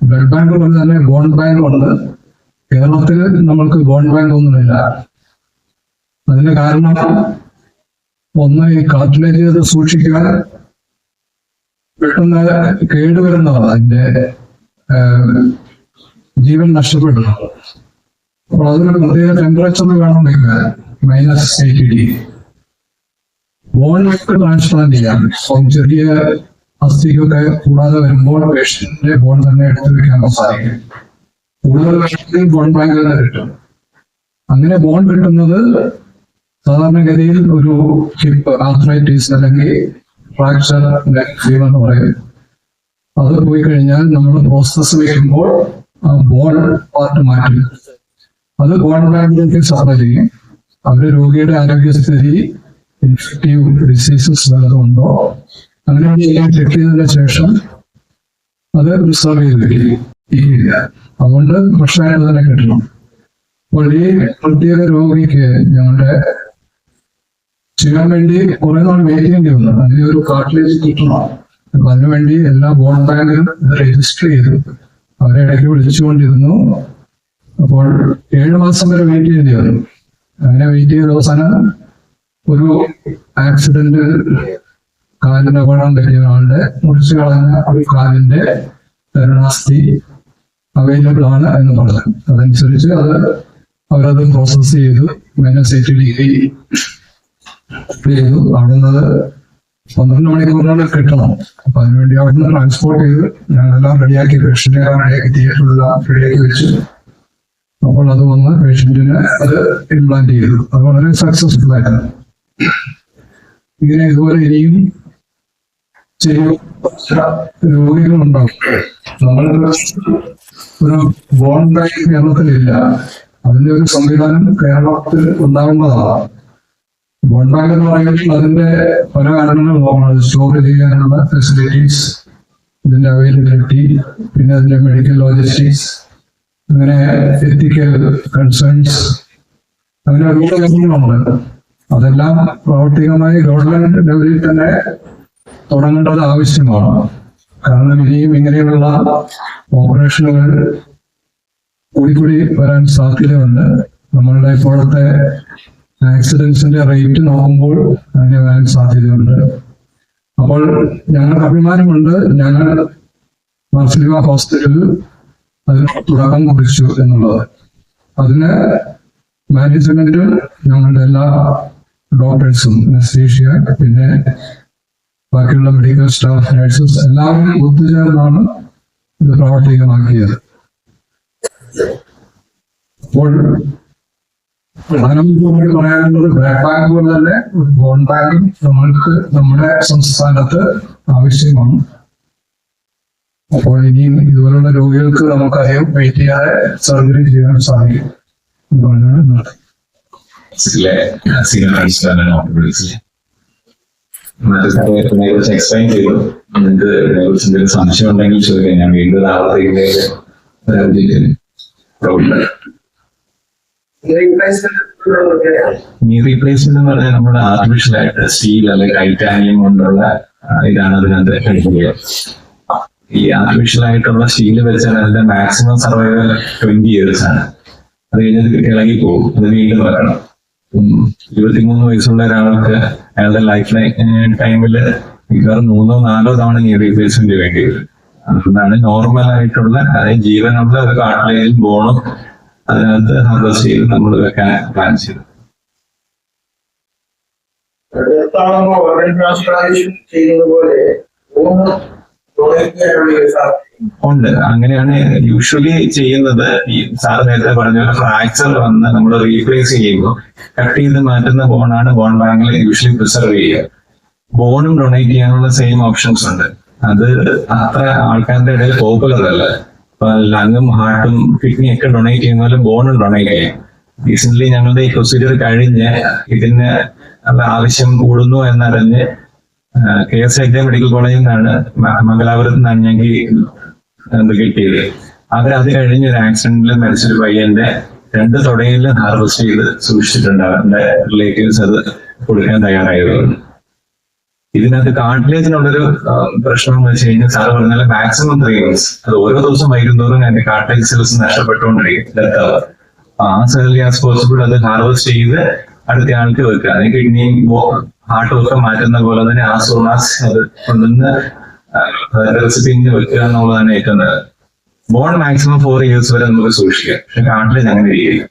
Blood bank പോലെ തന്നെ bone bank ഉണ്ട്. കേരളത്തിൽ നമ്മൾക്ക് ബോൺ ബാങ്ക് ഒന്നുമില്ല. അതിന് കാരണം ഒന്ന് ഈ കാൽക്കുലേറ്റ് ചെയ്ത് സൂക്ഷിക്കാൻ പെട്ടെന്ന് കേടുവരുന്നതാണ് അതിന്റെ ജീവൻ നഷ്ടപ്പെടുന്നു അപ്പോൾ അതിനൊരു പ്രത്യേക ടെമ്പറേച്ചർ വേണമെന്നില്ല minus eighty D bone transplant ചെയ്യാം. അപ്പം ചെറിയ അസ്ഥിക്കൊക്കെ കൂടാതെ വരുമ്പോൾ പേഷ്യന്റിന്റെ ബോൺ തന്നെ എടുത്തു വെക്കാൻ സാധിക്കും. കൂടുതൽ പേഷ്യന്റ് ബോൺ ബാങ്ക് തന്നെ കിട്ടും. അങ്ങനെ ബോൺ കിട്ടുന്നത് സാധാരണഗതിയിൽ ഒരു ഹിപ്പ് ആർത്രൈറ്റിസ് അല്ലെങ്കിൽ ഫ്രാക്ചർ ഫീവർ എന്ന് പറയും. അത് പോയി കഴിഞ്ഞാൽ നമ്മൾ പ്രോസസ് വയ്ക്കുമ്പോൾ ആ ബോൺ പാർട്ട് മാറ്റും. അത് ബോൺ ബാങ്കിലേക്ക് സപ്ലൈ ചെയ്യും. അവർ രോഗിയുടെ ആരോഗ്യസ്ഥിതി ഇൻഫെക്റ്റീവ് ഡിസീസസ് വല്ലതുണ്ടോ അങ്ങനെ എല്ലാം ചെക്ക് ചെയ്തതിന് ശേഷം അത് റിസർവ് ചെയ്ത്. ഇല്ല. അതുകൊണ്ട് ഭക്ഷണം തന്നെ കിട്ടണം. അപ്പോൾ ഈ പ്രത്യേക രോഗിക്ക് ഞങ്ങളുടെ ചെയ്യാൻ വേണ്ടി കുറെ നാൾ വെയിറ്റ് ചെയ്യേണ്ടി വന്നു. അതിന് ഒരു കാർട്ടിലേജ് കിട്ടണം. അപ്പൊ അതിനുവേണ്ടി എല്ലാ ബോൺ ബാങ്കിലും രജിസ്റ്റർ ചെയ്തു. അവരെ ഇടയ്ക്ക് വിളിച്ചുകൊണ്ടിരുന്നു. അപ്പോൾ ഏഴ് മാസം വരെ വെയിറ്റ് ചെയ്യേണ്ടി വന്നു. അങ്ങനെ വെയിറ്റ് ചെയ്ത അവസാനം ഒരു ആക്സിഡന്റ് കാലിന് അപകടം പറ്റിയ ഒരാളുടെ മുറിച്ചു കളഞ്ഞ കാലിന്റെ തരുണാസ്ഥി അവൈലബിൾ ആണ് എന്ന് പറഞ്ഞു. അതനുസരിച്ച് അത് അവരത് പ്രോസസ് ചെയ്തു. മൈനസ് എയ്റ്റി ഡിഗ്രി ചെയ്തു. അവിടെ നിന്ന് പന്ത്രണ്ട് മണിക്കൂറിനുള്ളിൽ കിട്ടണം. അപ്പൊ അതിനുവേണ്ടി അവിടുന്ന് ട്രാൻസ്പോർട്ട് ചെയ്ത് ഞങ്ങളെല്ലാം റെഡിയാക്കി പേഷ്യന്റിനെ റെഡിയാക്കി തിയേറ്ററിലെല്ലാം റെഡിയാക്കി വെച്ചു അപ്പോൾ അത് വന്ന് പേഷ്യന്റിനെ അത് ഇംപ്ലാന്റ് ചെയ്തു. അത് വളരെ സക്സസ്ഫുൾ ആയിരുന്നു ഇങ്ങനെ ഇതുപോലെ ഇനിയും ചെയ്യും രോഗികളുണ്ടാവും നമ്മൾ ഒരു കേരളത്തിലില്ല. അതിന്റെ ഒരു സംവിധാനം കേരളത്തിൽ ഉണ്ടാകുന്നതാണ്. ബോണ്ട് ബാങ്ക് എന്ന് പറയുമ്പോൾ അതിന്റെ പല കാരണങ്ങളും നോക്കണം സ്റ്റോർ ചെയ്യാനുള്ള ഫെസിലിറ്റീസ് ഇതിന്റെ അവൈലബിലിറ്റി പിന്നെ അതിന്റെ മെഡിക്കൽ ലോജിസ്റ്റിക്സ് അങ്ങനെ എത്തിക്കൽ കൺസേൺസ് അങ്ങനെ ഒരുപാട് കാര്യങ്ങളുണ്ട്. അതെല്ലാം പ്രാവർത്തികമായി ഗവൺമെന്റ് ലെവലിൽ തന്നെ തുടങ്ങേണ്ടത് ആവശ്യമാണ്. കാരണം ഇനിയും ഇങ്ങനെയുള്ള ഓപ്പറേഷനുകൾ കൂടിക്കൂടി വരാൻ സാധ്യതയുണ്ട്. നമ്മളുടെ ഇപ്പോഴത്തെ ആക്സിഡൻസിന്റെ റേറ്റ് നോക്കുമ്പോൾ അങ്ങനെ വരാൻ സാധ്യതയുണ്ട്. അപ്പോൾ ഞങ്ങൾക്ക് അഭിമാനമുണ്ട്. ഞങ്ങൾ മാർസലിവ ഹോസ്പിറ്റലിൽ അതിന് തുടക്കം കുറിച്ചു എന്നുള്ളത്. അതിന് മാനേജ്മെന്റും ഞങ്ങളുടെ എല്ലാ ഡോക്ടേഴ്സും അനസ്തീഷ്യ പിന്നെ ബാക്കിയുള്ള മെഡിക്കൽ സ്റ്റാഫ് നഴ്സസ് എല്ലാവരും ഒത്തുചേർന്നാണ് ഇത് പ്രാവർത്തികമാക്കിയത്. അപ്പോൾ പ്രധാനമന്ത്രി പറയാനുള്ളത് ബ്ലാക്ക് ബാങ്ക് പോലെ തന്നെ ഒരു ബോൺ ബാങ്കും നമ്മൾക്ക് നമ്മുടെ സംസ്ഥാനത്ത് ആവശ്യമാണ്. അപ്പോൾ ഇനിയും ഇതുപോലുള്ള രോഗികൾക്ക് നമുക്കറിയാം വെയിറ്റ് ചെയ്യാതെ സർജറി ചെയ്യാൻ സാധിക്കും. എന്ന് പറഞ്ഞാണ് നടത്തി മറ്റു കുറിച്ച് എക്സ്പ്ലെയിൻ ചെയ്തു. നിങ്ങൾക്ക് ഇതിനെക്കുറിച്ച് എന്തെങ്കിലും സംശയം ഉണ്ടെങ്കിൽ ചോദിക്കാം. ഞാൻ വീണ്ടും നീ റീപ്ലേസ്മെന്റ് എന്ന് പറഞ്ഞാൽ നമ്മുടെ ആർട്ടിഫിഷ്യൽ ആയിട്ട് സ്റ്റീൽ അല്ലെങ്കിൽ ടൈറ്റാനിയം കൊണ്ടുള്ള ഇതാണ് അതിനകത്ത് കഴിക്കുന്നത് ഈ ആർട്ടിഫിഷ്യൽ ആയിട്ടുള്ള സ്റ്റീൽ വെച്ചാൽ അതിന്റെ മാക്സിമം സർവൈവൽ ട്വന്റി ഇയേഴ്സ് ആണ്. അത് കഴിഞ്ഞത് ഇളകി പോകും. അത് വീണ്ടും ഉം, ഇരുപത്തിമൂന്ന് വയസ്സുള്ള ഒരാൾക്ക് അയാളുടെ ലൈഫ് ടൈമിൽ മിക്കവാറും മൂന്നോ നാലോ തവണ നീ റീപ്ലേസ്മെന്റ് വേണ്ടി വരും. അതുകൊണ്ടാണ് നോർമൽ ആയിട്ടുള്ള അതായത് ജീവനുള്ള ഒരു കാട്ടിലേയും ബോണും അതിനകത്ത് ഹാർവസ്റ്റ് ചെയ്ത് നമ്മൾ വെക്കാൻ പ്ലാൻ ചെയ്തു ചെയ്യുന്നത് പോലെ ഉണ്ട്. അങ്ങനെയാണ് യൂഷ്വലി ചെയ്യുന്നത്. ഈ സാർ നേരത്തെ പറഞ്ഞ ഫ്രാക്ചർ വന്ന് നമ്മൾ റീപ്ലേസ് ചെയ്യുമ്പോൾ കട്ട് ചെയ്ത് മാറ്റുന്ന ബോണാണ് ബോൺ ബാങ്കിൽ യൂഷ്വലി പ്രിസർവ് ചെയ്യുക. ബോണും ഡൊണേറ്റ് ചെയ്യാനുള്ള സെയിം ഓപ്ഷൻസ് ഉണ്ട്. അത് അത്ര ആൾക്കാരുടെ ഇടയിൽ പോപ്പുലർ അല്ല. ഇപ്പൊ ലങ്ങും ഹാർട്ടും കിഡ്നി ഒക്കെ ഡൊണേറ്റ് ചെയ്യുന്ന പോലെ ബോണും ഡൊണേറ്റ് ചെയ്യാം. റീസെന്റ് ഞങ്ങളുടെ ഈ പ്രൊസീജിയർ കഴിഞ്ഞ് ഇതിന് ആവശ്യം കൂടുന്നു എന്നറിഞ്ഞ് കെ എസ് ഐ മെഡിക്കൽ കോളേജിൽ നിന്നാണ് മംഗലാപുരത്ത് നിന്നാണ് ഞങ്ങൾക്ക് എന്ത് കിട്ടിയത്. അവർ അത് കഴിഞ്ഞ് ഒരു ആക്സിഡന്റിൽ മരിച്ചൊരു പയ്യന്റെ രണ്ട് തുടയിലും ഹാർവെസ്റ്റ് ചെയ്ത് സൂക്ഷിച്ചിട്ടുണ്ട്. അവരുടെ റിലേറ്റീവ്സ് അത് കൊടുക്കാൻ തയ്യാറായതുകൊണ്ട് ഇതിനകത്ത് കാർട്ടിലേജിനുള്ളൊരു പ്രശ്നം എന്ന് വെച്ച് കഴിഞ്ഞാൽ സാറ് പറഞ്ഞാൽ മാക്സിമം ത്രീ മന്ത്സ് അത് ഓരോ ദിവസം വൈകുന്നതോറും അതിന്റെ കാർട്ടിലേജ് സെൽസ് നഷ്ടപ്പെട്ടുകൊണ്ടിരിക്കും. ഡെത്ത് അവർ ആ സെൽ ഗ്യാസ് പോസിബിൾ അത് ഹാർവെസ്റ്റ് ചെയ്ത് അടുത്ത ആൾക്ക് വെക്കുക. അതിന് കിഡ്നി ഹാർട്ട് ഒക്കെ മാറ്റുന്ന പോലെ തന്നെ ആ സോണാസ് അത് കൊണ്ടുവന്ന് റെസിപ്പിന് വെക്കുക എന്നുള്ളതാണ് ഏറ്റവും നല്ലത്. ബോൺ മാക്സിമം ഫോർ ഇയേഴ്സ് വരെ നമുക്ക് സൂക്ഷിക്കാം. പക്ഷെ കാട്ടിൽ അങ്ങനെ ഇരിക്കില്ല